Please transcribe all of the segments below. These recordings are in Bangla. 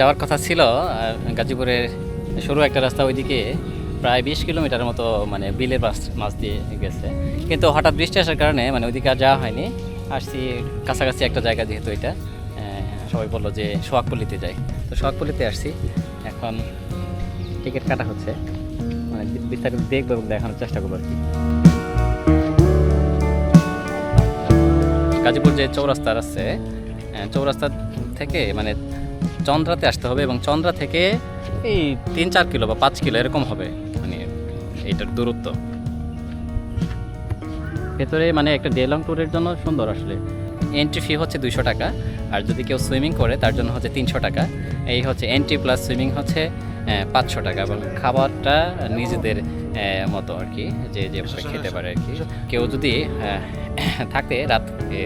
যাওয়ার কথা ছিল গাজীপুরের সরু একটা রাস্তা ওইদিকে প্রায় বিশ কিলোমিটার মতো মানে বিলের মাছ মাছ দিয়ে গেছে। কিন্তু হঠাৎ বৃষ্টি আসার কারণে মানে ওইদিকে আর যাওয়া হয়নি। আসছি, কাছাকাছি একটা জায়গা যেহেতু এটা সবাই বলল যে সোহাগপল্লিতে যাই। তো সোহাগপল্লিতে আসছি। এখন টিকিট কাটা হচ্ছে। মানে বিস্তারিত দেখব এবং দেখানোর চেষ্টা করব আর কি। গাজীপুর যে চৌরাস্তার আছে চৌরাস্তা থেকে মানে চন্দ্রাতে আসতে হবে এবং চন্দ্রা থেকে এই তিন চার কিলো বা পাঁচ কিলো এরকম হবে। মানে এটার দূরত্ব। ভেতরে মানে একটা ডে লং ট্যুরের জন্য সুন্দর আসলে। এন্ট্রি ফি হচ্ছে দুইশো টাকা। আর যদি কেউ সুইমিং করে, তার জন্য হচ্ছে তিনশো টাকা। এই হচ্ছে এন্ট্রি প্লাস সুইমিং হচ্ছে পাঁচশো টাকা এবং খাবারটা নিজেদের মতো আর কি যে যেভাবে খেতে পারে আর কি। কেউ যদি থাকতে রাত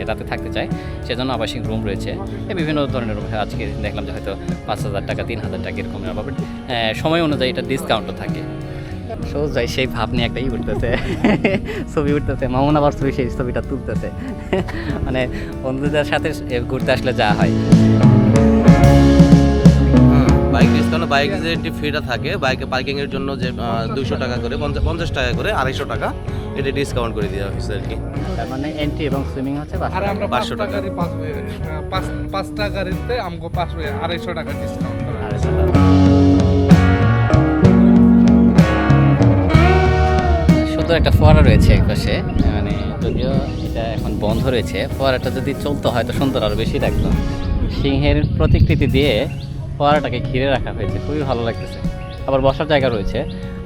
রাতে থাকতে চায় সেজন্য আবাসিক রুম রয়েছে। বিভিন্ন ধরনের রুম আজকে দেখলাম যে হয়তো পাঁচ হাজার টাকা তিন হাজার টাকা এরকম আবার সময় অনুযায়ী এটা ডিসকাউন্টও থাকে। সোজাই সেই ভাব নিয়ে একটা ই উঠতেছে ছবি উঠতেছে মামুন আবার ছবি সেই ছবিটা তুলতেছে। মানে বন্ধুদের সাথে ঘুরতে আসলে যা হয়। বাইক ডিসকাউন্ট বাইক যে একটি ফিটা থাকে বাইকে পার্কিং এর জন্য যে দুশো টাকা করে পঞ্চা- পঞ্চাশ টাকা করে আড়াইশো টাকা এটা ডিসকাউন্ট করে দেওয়া হয়েছে আর কি তার মানে এন্ট্রি এবং সুইমিং হচ্ছে আর আমরা 500 পাঁচশো টাকা। পাঁচ পাঁচ পাঁচটা গাড়িতে আমাকে পাঁচ আড়াইশো টাকা ডিসকাউন্ট করা আড়াইশো টাকা। সুন্দর একটা ফোয়ারা রয়েছে একপাশে মানে যদিও এটা এখন বন্ধ রয়েছে ফোয়ারাটা যদি চলতো হয়তো সুন্দর আরও বেশি লাগতো সিংহের প্রতিকৃতি দিয়ে ফোয়ারাটাকে ঘিরে রাখা হয়েছে, খুবই ভালো লাগতেছে। আবার বসার জায়গা রয়েছে।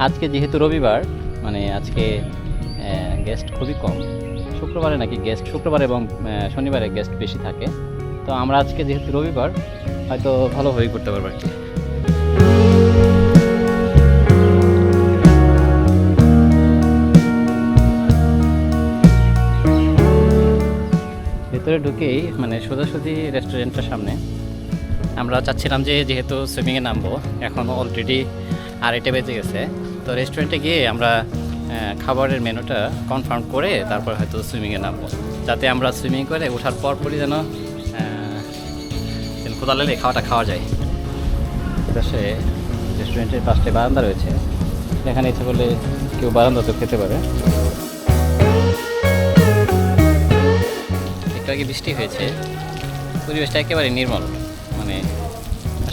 আজকে যেহেতু রবিবার মানে আজকে গেস্ট খুবই কম। শুক্রবারে নাকি গেস্ট শুক্রবার এবং শনিবারে গেস্ট বেশি থাকে। তো আমরা আজকে যেহেতু রবিবার, হয়তো ভালোভাবেই করতে পারব আর কি ভেতরে ঢুকেই মানে সোজাসুজি রেস্টুরেন্টটার সামনে আমরা চাচ্ছিলাম যে যেহেতু সুইমিংয়ে নামবো, এখন অলরেডি আড়াইটে বেজে গেছে। তো রেস্টুরেন্টে গিয়ে আমরা খাবারের মেনুটা কনফার্ম করে তারপর হয়তো সুইমিংয়ে নামবো। যাতে আমরা সুইমিং করে ওঠার পর পরই যেন লাগলে খাওয়াটা খাওয়া যায়। সে রেস্টুরেন্টের পাশে বারান্দা রয়েছে। এখানে ইচ্ছা করলে কেউ বারান্দাতেও খেতে পারে। একটু আগে বৃষ্টি হয়েছে। পরিবেশটা একেবারে নির্মল।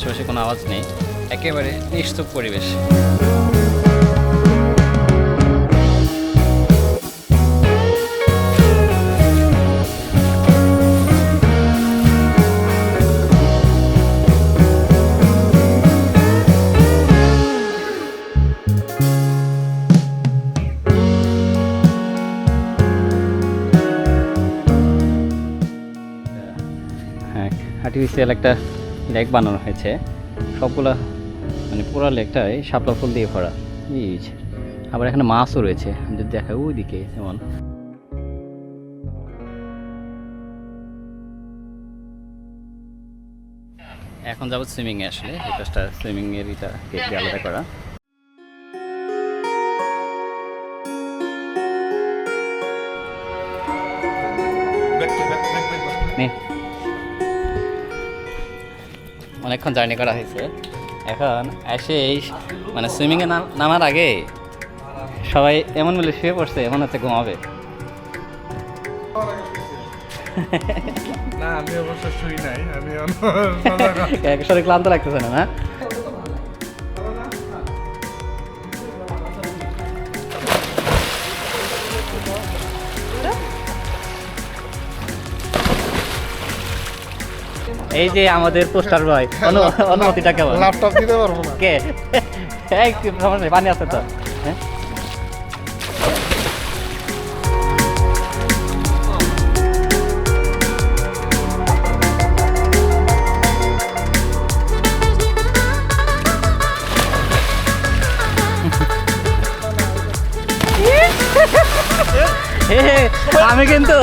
আশেপাশে কোনো আওয়াজ নেই। একেবারে নিস্তব্ধ পরিবেশ। আর্টিফিশিয়াল একটা লেক বানানো হয়েছে। সবগুলা মানে পুরো লেকটাই শাপলা ফুল দিয়ে ভরা। আবার এখানে মাছও রয়েছে। যদি দেখা ওই দিকে যেমন। এখন যাব সুইমিংয়ে আসলে। এই কাজটা সুইমিংয়ের এটা আলাদা করা। নে। অনেকক্ষণ জার্নি করা হয়েছে। এখন এসে এই মানে সুইমিংয়ে নামার আগে সবাই এমন বলে শুয়ে পড়ছে এমন হচ্ছে ঘুমাবে। না আমি অবশ্য শুই নাই আমি শরীর ক্লান্ত লাগতেছে না? এই যে আমাদের পোস্টার বয় অনুমতিটা কেমন? ল্যাপটপ দিতে পারব না। কে? এই কি সমস্যা পানি আছে তো। হ্যাঁ? হে, হে, আমি কিন্তু